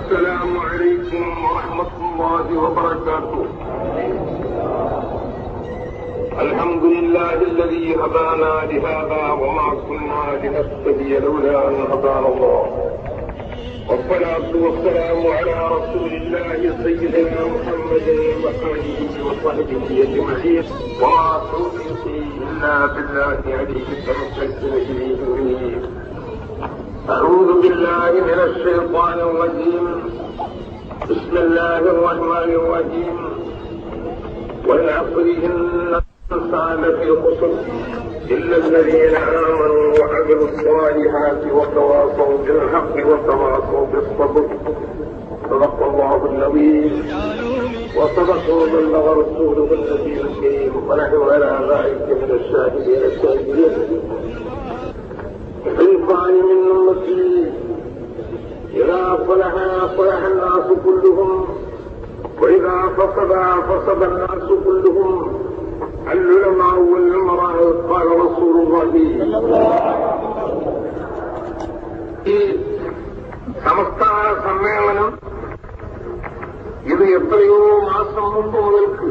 السلام عليكم ورحمة الله وبركاته. الحمد لله الذي هدانا لهذا وما كنا لنهتدي لولا أن هدانا الله. والصلاة والسلام على رسول الله سيدنا محمد وآله وصحبه أجمعين. وما توفيقي إلا بالله عليه توكلت إليه أعوذ بالله من الشيطان الرجيم. بسم الله الرحمن الرحيم. والعصر إن الإنسان في خسر إلا الذين آمنوا وعملوا الصالحات وتواصوا بالحق وتواصوا بالصبر. صدق الله العظيم. وصدق وبلغ رسوله النبي الكريم. ونحن على ذلك من الشاهدين الشاهدين. صنفان من صلح صلح الناس كلهم واذا فسد فسد الناس كلهم العلماء والامراء قال رسول الله ഈ സംസ്ഥാന സമ്മേളനം ഇത് എത്രയോ മാസം മുമ്പ് മുതൽക്ക്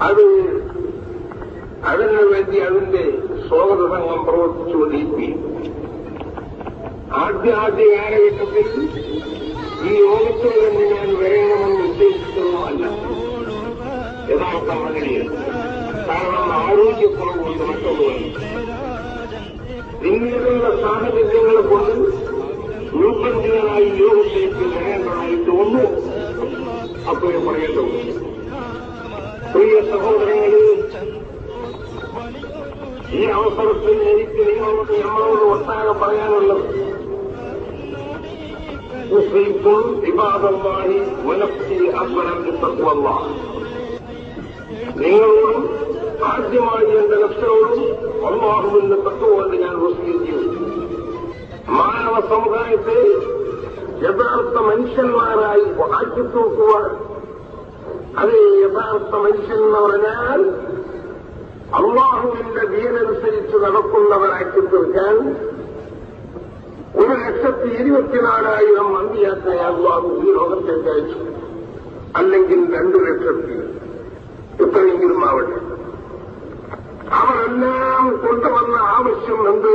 അത് അതിനു വേണ്ടി അതിന്റെ സ്വാഗത സംഘം പ്രവർത്തിച്ചുകൊണ്ടിരിക്കുകയും ആദ്യ ആദ്യ കാലഘട്ടത്തിൽ ഈ യോഗത്തിൽ നിന്ന് ഞാൻ വരണമെന്ന് ഉദ്ദേശിക്കുന്നതല്ല യഥാർത്ഥ മകനെയാണ് കാരണം ആരോഗ്യക്കുറവുകൊണ്ട് മറ്റൊന്നുമല്ല നിങ്ങളുള്ള സാഹചര്യങ്ങളെ കൊണ്ട് നിർബന്ധിതരായി യോഗത്തിലേക്ക് വരേണ്ടതായിട്ട് ഒന്നു അപ്പോഴും പറയേണ്ടതുണ്ട് പ്രിയ സഹോദരങ്ങളെ ഈ അവസരത്തിൽ എനിക്ക് നിങ്ങളോട് നമ്മളോട് ഒട്ടാകെ പറയാനുള്ളത്. മുസ്ലിംക്കും ونفسي أولا بتقوى الله നിങ്ങളോടും ആദ്യമായി എന്റെ ലക്ഷ്യത്തോടും അള്ളാഹുവിന്റെ തത്വമല്ല ഞാൻ വസീകരിക്കുന്നു മാനവ സമുദായത്തെ യഥാർത്ഥ മനുഷ്യന്മാരായി ആക്കി നോക്കുവാൻ അത് യഥാർത്ഥ മനുഷ്യൻ എന്ന് പറഞ്ഞാൽ അള്ളാഹുവിന്റെ വീരനുസരിച്ച് നടക്കുന്നവരാക്കി തീർക്കാൻ ഒരു ലക്ഷത്തി ഇരുപത്തിനാലായിരം അന്തിയാക്കായ അള്ളാഹു ഈ ലോകത്തേക്ക് അയച്ചു അല്ലെങ്കിൽ രണ്ടു ലക്ഷത്തി എത്രയെങ്കിലും ആവട്ടെ അവരെല്ലാം കൊണ്ടുവന്ന ആവശ്യം എന്ത്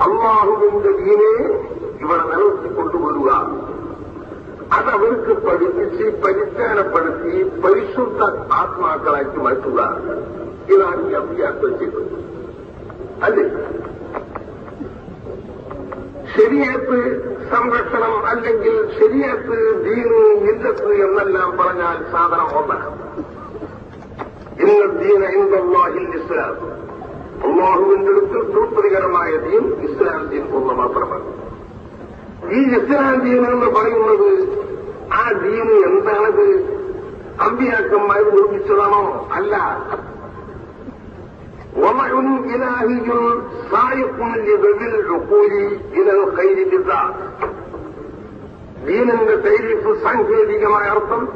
അള്ളാഹുവിന്റെ ദീനെ ഇവർ നിലനിർത്തി കൊണ്ടുവരിക അതവർക്ക് പഠിപ്പിച്ച് പരിജ്ഞാനപ്പെടുത്തി പരിശുദ്ധ ആത്മാക്കളാക്കി മാറ്റുക ഇതാണ് ഈ അഭ്യാസം ചെയ്തത് സംരക്ഷണം അല്ലെങ്കിൽ ശരിയത്ത് ദീന് ഇല്ലത്ത് എന്നെല്ലാം പറഞ്ഞാൽ സാധനം ഒന്നാണ് ഇന്ന് ദീന ഇന്ദാഹിൽ ഇസ്ലാം. അള്ളാഹുവിന്റെ അടുത്ത് തൃപ്തികരമായ ദീൻ ഇസ്ലാം ദീൻ ഒന്ന് മാത്രമാണ്. ഈ ഇസ്ലാം ദീൻ എന്ന് പറയുന്നത് ആ ദീന് എന്താണത്? അമ്പിയാക്കന്മാർ നിർമ്മിച്ചതാണോ? അല്ല. وضع إلهي سائق لذوي العقول إلى الخير بالذات دينا تعرف سانكي كما يرسم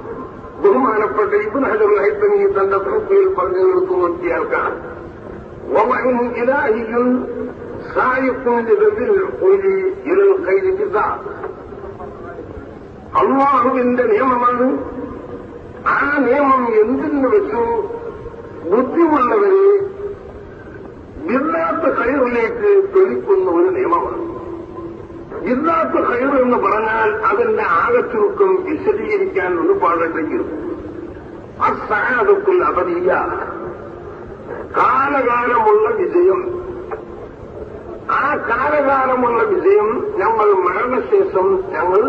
بهما نفت ابن هذا الهيب من تندفع في القرن الرسول في الكعب وضع إلهي سائق لذوي العقول إلى الخير بالذات الله இந்த நியமமானது ஆ நியமம் எந்தெந்த வச்சும் புத்தி உள்ளவரே ഇല്ലാത്ത കയറിലേക്ക് തെളിക്കുന്ന ഒരു നിയമമാണ്. ഇല്ലാത്ത കയർ എന്ന് പറഞ്ഞാൽ അതിന്റെ ആകച്ചുരുക്കം വിശദീകരിക്കാൻ ഒരുപാടുണ്ടെങ്കിൽ അസഹാദത്തിൽ അവധിയ കാലകാലമുള്ള വിജയം. ആ കാലകാലമുള്ള വിജയം ഞങ്ങൾ മരണശേഷം ഞങ്ങൾ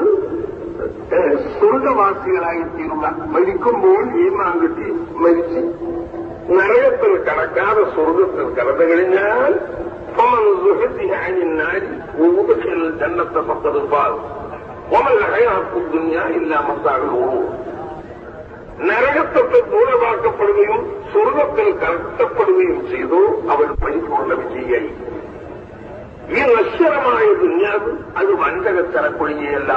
സ്വർഗവാസികളായി തീരുക മരിക്കുമ്പോൾ ഈമാൻ കിട്ടി മരിച്ച് നരകത്തിൽ കടക്കാതെ സ്വർഗത്തിൽ കടന്നു കഴിഞ്ഞാൽ ജന്നത്തെ പത്തതുപാൽ നരകത്വത്തെ ദൂരമാക്കപ്പെടുകയും സ്വർഗത്തിൽ കടത്തപ്പെടുകയും ചെയ്തു. അവൻ പൈസയുള്ള വിജയിയായി ഈ നശ്വരമായ ദുന്യാവ് അത് വഞ്ചകത്തരക്കൊഴിയല്ല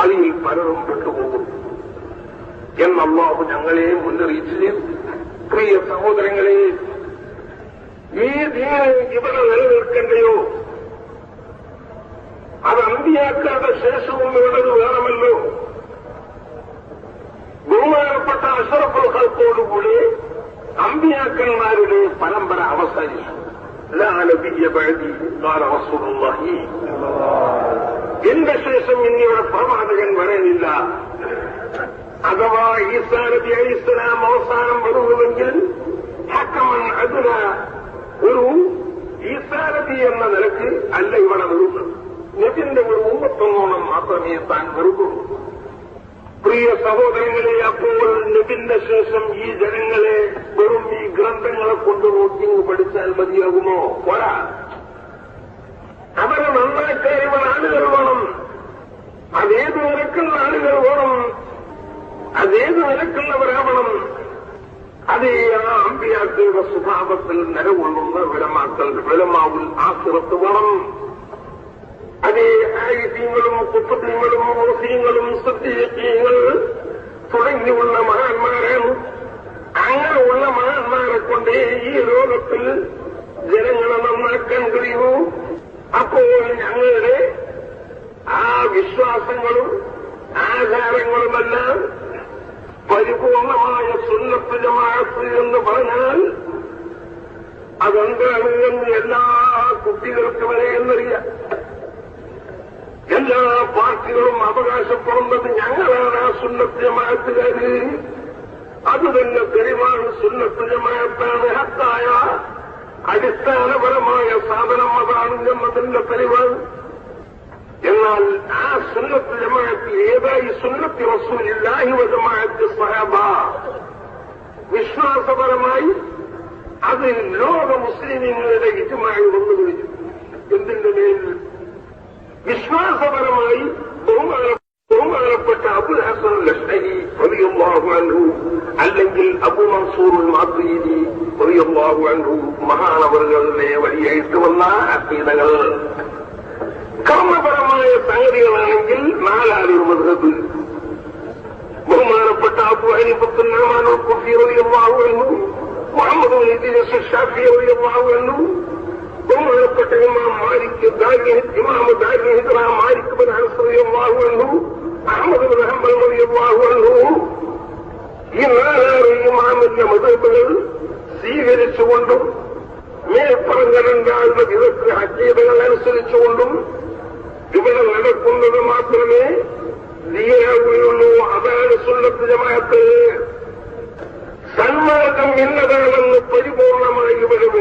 അതിൽ പലരും പെട്ടുപോകും. എന്നല്ലാഹു ഞങ്ങളെ മുന്നറിയിച്ചു ചെയ്തു സഹോദരങ്ങളെ ഈ ദീന ഇവിടെ നിലനിൽക്കണ്ടയോ അത് അന്ത്യാക്കാതെ ശേഷവും ഇവിടത് വേണമല്ലോ ബഹുമാനപ്പെട്ട അഷറഫുൽ ഹൽക്കോടുകൂടി അമ്പിയാക്കന്മാരുടെ പരമ്പര അവസാനിച്ചു ലാ നബിയ ബഅദി ഖാല റസൂലുള്ളാഹി എന്റെ ശേഷം ഇനിയുടെ പ്രവാചകൻ വരാനില്ല അഥവാ ഈസാ നബി അലിസ്ലാം അവസാനം വരുന്നുവെങ്കിൽ ഹക്കമൻ അതിന ഒരു ഈസാ എന്ന നിലയ്ക്ക് അല്ല ഇവിടെ വരുന്നത്. നബിന്റെ ഒരു മുമ്പത്തൊന്നോളം മാത്രമേ താൻ വെറുക്കുള്ളൂ പ്രിയ സഹോദരങ്ങളെ അപ്പോൾ നബിന്റെ ശേഷം ഈ ജനങ്ങളെ വെറും ഈ ഗ്രന്ഥങ്ങളെ കൊണ്ട് നോക്കി പഠിച്ചാൽ മതിയാകുമോ? പോരാ. അവരെ നന്നാക്കാൻ ആളുകൾ വേണം. അതേത് നിരക്കുള്ള ആളുകൾ വേണം. അതേത് നിരക്കുള്ളവരാവണം അതേ ആ അമ്പിയാക്കളുടെ സ്വഭാവത്തിൽ നിലകൊള്ളുന്ന വിലമാക്കൽ വിലമാവുൽ ആശ്രത്ത് വേണം. അതേ ആയുധീങ്ങളും കുപ്പത്തിങ്ങളും ഓസീങ്ങളും സത്യങ്ങൾ തുടങ്ങിയുള്ള മഹാന്മാരാണ് അങ്ങനെയുള്ള മഹാന്മാരെ കൊണ്ടേ ഈ ലോകത്തിൽ ജനങ്ങളെ നന്നാക്കാൻ കഴിയൂ അപ്പോൾ ഞങ്ങളുടെ ആ വിശ്വാസങ്ങളും ആചാരങ്ങളുമെല്ലാം പരിപൂർണമായ സുന്നത്തുജമാഅത്ത് എന്ന് പറഞ്ഞാൽ അതെന്താണ് എന്ന് എല്ലാ കുട്ടികൾക്ക് വരെ എന്നറിയാം. എല്ലാ പാർട്ടികളും അവകാശപ്പെടുന്നത് ഞങ്ങളാണ് ആ സുന്നത്ത് ജമാഅത്തുകാര് അത് തന്നെ തെളിവാണ് സുന്നത്ത് ഹത്തായ അടിസ്ഥാനപരമായ സാധനം അതാണ് എന്നതിന്റെ തെളിവാണ് എന്നാൽ ആ സുന്നത്ത് ജമാഅത്തിൽ ഏതായി സുന്നത്തി റസൂലില്ലാഹി വ സഹബ വിശ്വാസപരമായി അത് ലോക മുസ്ലിമീങ്ങളുടെ ഇജുമായി വന്നു വിളിച്ചു എന്തിന്റെ മേൽ? വിശ്വാസപരമായി ബഹുമാനപ്പെട്ട അബുൽ ഹസൻ ലഷ്കരി റളിയല്ലാഹു അൻഹു അല്ലെങ്കിൽ അബു മൻസൂറുൽ മാത്രീദി റളിയല്ലാഹു അൻഹു മഹാനവറുകളിലെ വലിയ വന്ന അക്കീതകൾ. കർമ്മപരമായ സംഗതികളാണെങ്കിൽ നാലാലൊരു മധുഹബ് ബഹുമാനപ്പെട്ട അബു ഹനീഫത്തുൽ റഹ്മാനുൽ കുഫി റളിയല്ലാഹു അൻഹു മുഹമ്മദ് ഇദ്രീസ് ഷാഫി ബഹുമാനപ്പെട്ട ഇമാം മാലിക് ദാരി ഇമാം ദാരി ഹിദ്റ മാലിക് ബിൻ അനസ് റളിയല്ലാഹു അൻഹു അഹ്മദ് ബിൻ ഹംബൽ റളിയല്ലാഹു അൻഹു. ഈ നാലാറ് ഇമാമിന്റെ മതബുകൾ സ്വീകരിച്ചുകൊണ്ടും മേൽപ്പറഞ്ഞ രണ്ടാളുടെ വിദഗ്ധ അജീതകൾ അനുസരിച്ചുകൊണ്ടും ഇവിടെ നടക്കുന്നത് മാത്രമേ ദീയാവുകയുള്ളൂ അതാണ് സുന്നത്ത് ജമാഅത്ത് സന്മാർഗം ഇന്നതാണെന്ന് പരിപൂർണമായി ഇവിടെ